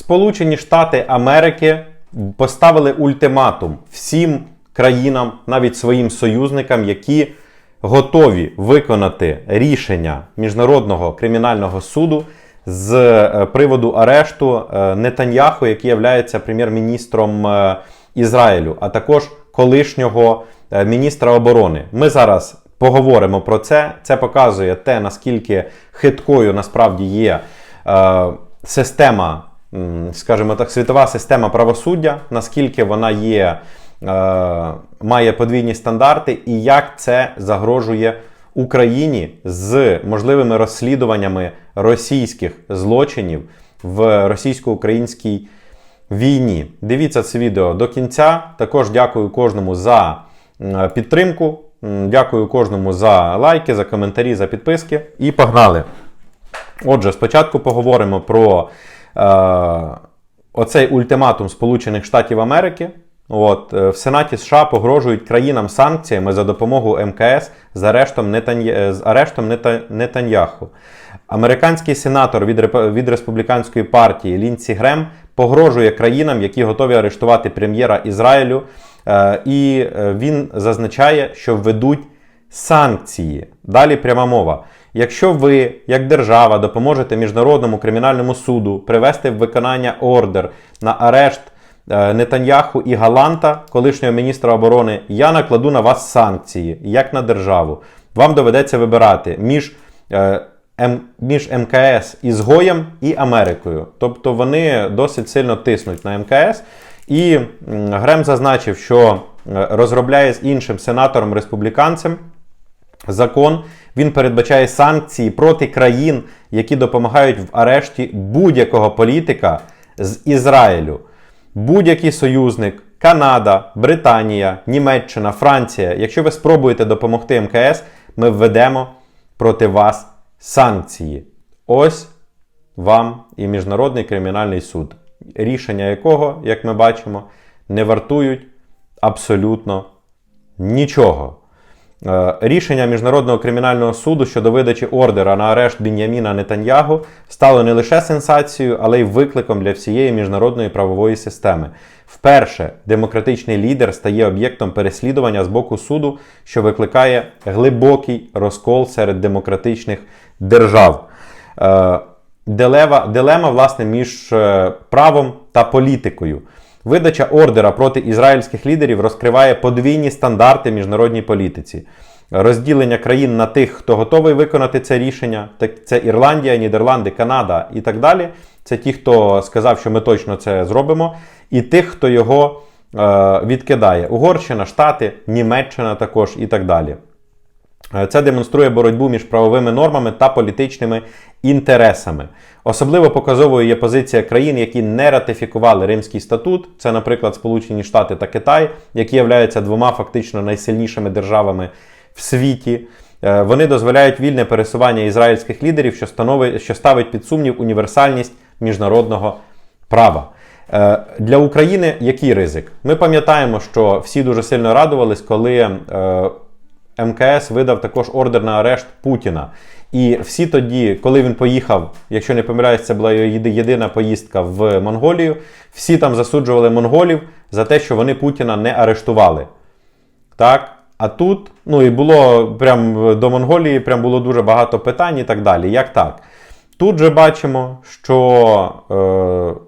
Сполучені Штати Америки поставили ультиматум всім країнам, навіть своїм союзникам, які готові виконати рішення Міжнародного кримінального суду з е, приводу арешту е, Нетаньяху, який є прем'єр-міністром е, Ізраїлю, а також колишнього міністра оборони. Ми зараз поговоримо про це. Це показує те, наскільки хиткою насправді є система, скажімо так, світова система правосуддя, наскільки вона є, е, має подвійні стандарти, і як це загрожує Україні з можливими розслідуваннями російських злочинів в російсько-українській війні. Дивіться це відео до кінця. Також дякую кожному за підтримку. Дякую кожному за лайки, за коментарі, за підписки. І погнали! Отже, спочатку поговоримо про оцей ультиматум Сполучених Штатів Америки. От, е, в Сенаті США погрожують країнам санкціями за допомогою МКС з арештом, Нетанья... е, з арештом Нета... Нетаньяху. Американський сенатор від, реп... від республіканської партії Лінсі Грем погрожує країнам, які готові арештувати прем'єра Ізраїлю. Е, і е, він зазначає, що введуть санкції. Далі пряма мова. Якщо ви, як держава, допоможете Міжнародному кримінальному суду привести в виконання ордер на арешт е, Нетаньяху і Галанта, колишнього міністра оборони, я накладу на вас санкції, як на державу. Вам доведеться вибирати між, е, М, між МКС ізгоєм і Америкою. Тобто вони досить сильно тиснуть на МКС. І Грем зазначив, що е, розробляє з іншим сенатором республіканцем закон. Він передбачає санкції проти країн, які допомагають в арешті будь-якого політика з Ізраїлю. Будь-який союзник, Канада, Британія, Німеччина, Франція. Якщо ви спробуєте допомогти МКС, ми введемо проти вас санкції. Ось вам і Міжнародний кримінальний суд, рішення якого, як ми бачимо, не вартують абсолютно нічого. Е, Рішення Міжнародного кримінального суду щодо видачі ордера на арешт Бін'яміна Нетаньягу стало не лише сенсацією, але й викликом для всієї міжнародної правової системи. Вперше демократичний лідер стає об'єктом переслідування з боку суду, що викликає глибокий розкол серед демократичних держав. Е, Дилема, дилема власне, між е, правом та політикою. Видача ордера проти ізраїльських лідерів розкриває подвійні стандарти міжнародній політиці. Розділення країн на тих, хто готовий виконати це рішення, це Ірландія, Нідерланди, Канада і так далі. Це ті, хто сказав, що ми точно це зробимо, і тих, хто його е, відкидає: Угорщина, Штати, Німеччина також і так далі. Е, Це демонструє боротьбу між правовими нормами та політичними інтересами. Особливо показовою є позиція країн, які не ратифікували Римський статут. Це, наприклад, Сполучені Штати та Китай, які являються двома фактично найсильнішими державами в світі. Е, Вони дозволяють вільне пересування ізраїльських лідерів, що, становить, що ставить під сумнів універсальність міжнародного права. Е, Для України який ризик? Ми пам'ятаємо, що всі дуже сильно радувались, коли МКС видав також ордер на арешт Путіна. І всі тоді, коли він поїхав, якщо не помиляюсь, це була його єдина поїздка в Монголію, всі там засуджували монголів за те, що вони Путіна не арештували. Так? А тут, ну і було прям до Монголії, прям було дуже багато питань і так далі. Як так? Тут же бачимо, що е,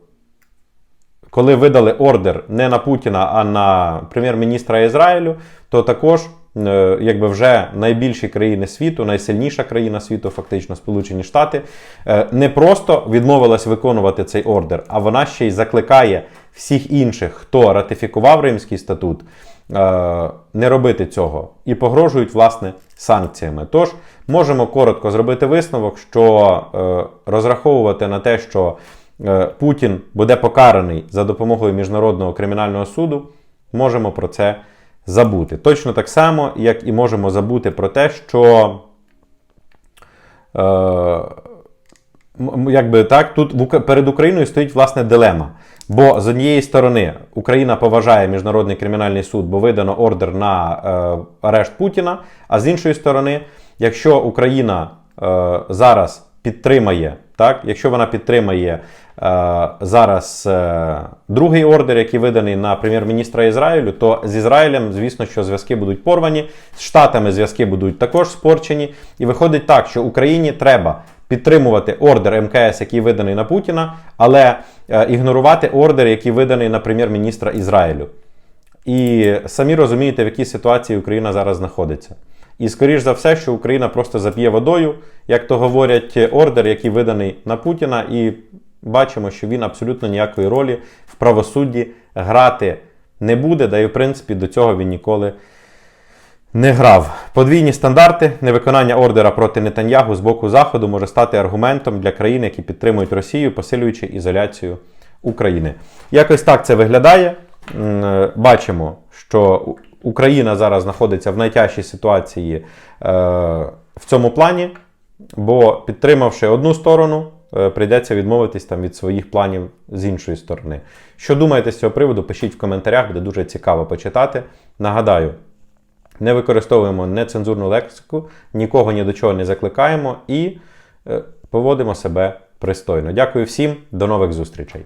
коли видали ордер не на Путіна, а на прем'єр-міністра Ізраїлю, то також якби вже найбільші країни світу, найсильніша країна світу, фактично Сполучені Штати, е, не просто відмовилась виконувати цей ордер, а вона ще й закликає всіх інших, хто ратифікував Римський статут, е, не робити цього і погрожують власне санкціями. Тож можемо коротко зробити висновок, що е, розраховувати на те, що е, Путін буде покараний за допомогою міжнародного кримінального суду, можемо про це забути. Точно так само, як і можемо забути про те, що. Е, якби так, тут перед Україною стоїть власне дилема. Бо з однієї сторони Україна поважає міжнародний кримінальний суд, бо видано ордер на е, арешт Путіна. А з іншої сторони, якщо Україна е, зараз підтримає Так, якщо вона підтримає е, зараз е, другий ордер, який виданий на прем'єр-міністра Ізраїлю, то з Ізраїлем, звісно, що зв'язки будуть порвані, з Штатами зв'язки будуть також спорчені. І виходить так, що Україні треба підтримувати ордер МКС, який виданий на Путіна, але е, ігнорувати ордер, який виданий на прем'єр-міністра Ізраїлю. І самі розумієте, в якій ситуації Україна зараз знаходиться. І скоріш за все, що Україна просто зап'є водою, як то говорять, ордер, який виданий на Путіна, і бачимо, що він абсолютно ніякої ролі в правосудді грати не буде, да і в принципі до цього він ніколи не грав. Подвійні стандарти, невиконання ордера проти Нетаньягу з боку Заходу може стати аргументом для країн, які підтримують Росію, посилюючи ізоляцію України. Якось так це виглядає. Е, Бачимо, що Україна зараз знаходиться в найтяжчій ситуації е, в цьому плані, бо підтримавши одну сторону, е, прийдеться відмовитись там від своїх планів з іншої сторони. Що думаєте з цього приводу? Пишіть в коментарях, буде дуже цікаво почитати. Нагадаю, не використовуємо нецензурну лексику, нікого ні до чого не закликаємо і е, поводимо себе пристойно. Дякую всім, до нових зустрічей.